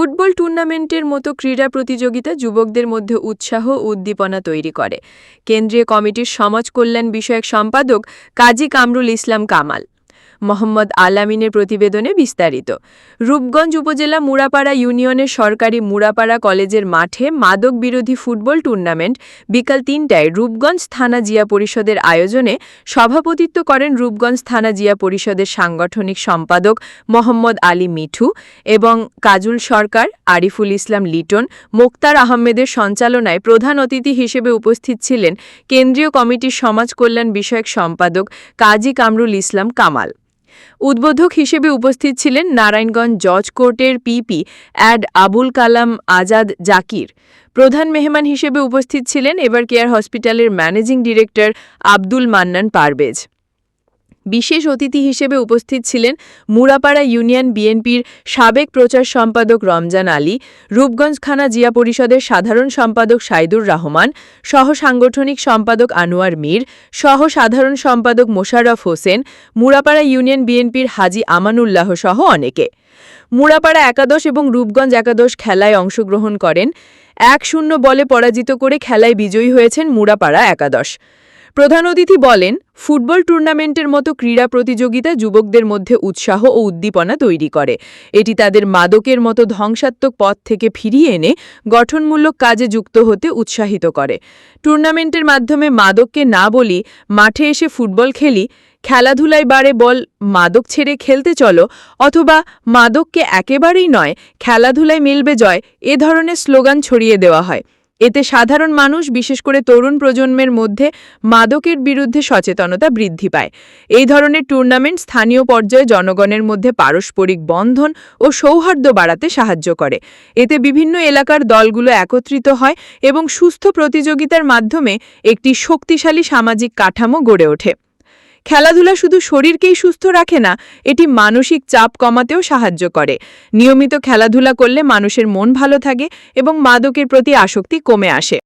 Football টুর্নামেন্টের মতো ক্রীড়া প্রতিযোগিতা যুবকদের মধ্যে উৎসাহ ও উদ্দীপনা তৈরি করে। কেন্দ্রীয় কমিটির সমাজ কল্যাণ বিষয়ক সম্পাদক কাজী কামরুল ইসলাম কামাল। মোহাম্মদ আলামিনের প্রতিবেদনে বিস্তারিত। রূপগঞ্জ উপজেলা মুড়াপাড়া ইউনিয়নের সরকারি মুড়াপাড়া কলেজের মাঠে মাদক বিরোধী ফুটবল টুর্নামেন্ট বিকাল তিনটায় রূপগঞ্জ থানা জিয়া পরিষদের আয়োজনে সভাপতিত্ব করেন রূপগঞ্জ থানা জিয়া পরিষদের সাংগঠনিক সম্পাদক মোহাম্মদ আলী মিঠু এবং কাজুল সরকার, আরিফুল ইসলাম লিটন, মোক্তার আহমেদের সঞ্চালনায় প্রধান অতিথি হিসেবে উপস্থিত ছিলেন কেন্দ্রীয় কমিটির সমাজ কল্যাণ বিষয়ক সম্পাদক কাজী কামরুল ইসলাম কামাল। উদ্বোধক হিসেবে উপস্থিত ছিলেন নারায়ণগঞ্জ জজ কোর্টের পিপি অ্যাড আবুল কালাম আজাদ জাকির। প্রধান মেহমান হিসেবে উপস্থিত ছিলেন এবার কেয়ার হসপিটালের ম্যানেজিং ডিরেক্টর আব্দুল মান্নান পারভেজ। বিশেষ অতিথি হিসেবে উপস্থিত ছিলেন মুরাপাড়া ইউনিয়ন বিএনপির সাবেক প্রচার সম্পাদক রমজান আলী, রূপগঞ্জ খানা জিয়া পরিষদের সাধারণ সম্পাদক সাইদুর রহমান, সহ সাংগঠনিক সম্পাদক আনোয়ার মীর, সহ সাধারণ সম্পাদক মোশাররফ হোসেন, মুরাপাড়া ইউনিয়ন বিএনপির হাজি আমানুল্লাহ সহ অনেকে। মুরাপাড়া একাদশ এবং রূপগঞ্জ একাদশ খেলায় অংশগ্রহণ করেন। এক শূন্য বলে পরাজিত করে খেলায় বিজয়ী হয়েছেন মুরাপাড়া একাদশ। প্রধান অতিথি বলেন, ফুটবল টুর্নামেন্টের মতো ক্রীড়া প্রতিযোগিতা যুবকদের মধ্যে উৎসাহ ও উদ্দীপনা তৈরি করে। এটি তাদের মাদকের মতো ধ্বংসাত্মক পথ থেকে ফিরিয়ে এনে গঠনমূলক কাজে যুক্ত হতে উৎসাহিত করে। টুর্নামেন্টের মাধ্যমে মাদককে না বলি, মাঠে এসে ফুটবল খেলি, খেলাধুলায় বাড়ে বল মাদক ছেড়ে খেলতে চলো, অথবা মাদককে একেবারেই নয়, খেলাধুলায় মিলবে জয়, এ ধরনের স্লোগান ছড়িয়ে দেওয়া হয়। এতে সাধারণ মানুষ, বিশেষ করে তরুণ প্রজন্মের মধ্যে মাদকের বিরুদ্ধে সচেতনতা বৃদ্ধি পায়। এই ধরনের টুর্নামেন্ট স্থানীয় পর্যায়ে জনগণের মধ্যে পারস্পরিক বন্ধন ও সৌহার্দ্য বাড়াতে সাহায্য করে। এতে বিভিন্ন এলাকার দলগুলো একত্রিত হয় এবং সুস্থ প্রতিযোগিতার মাধ্যমে একটি শক্তিশালী সামাজিক কাঠামো গড়ে ওঠে। খেলাধুলা শুধু শরীরকেই সুস্থ রাখে না, এটি মানসিক চাপ কমাতেও সাহায্য করে। নিয়মিত খেলাধুলা করলে মানুষের মন ভালো থাকে এবং মাদকের প্রতি আসক্তি কমে আসে।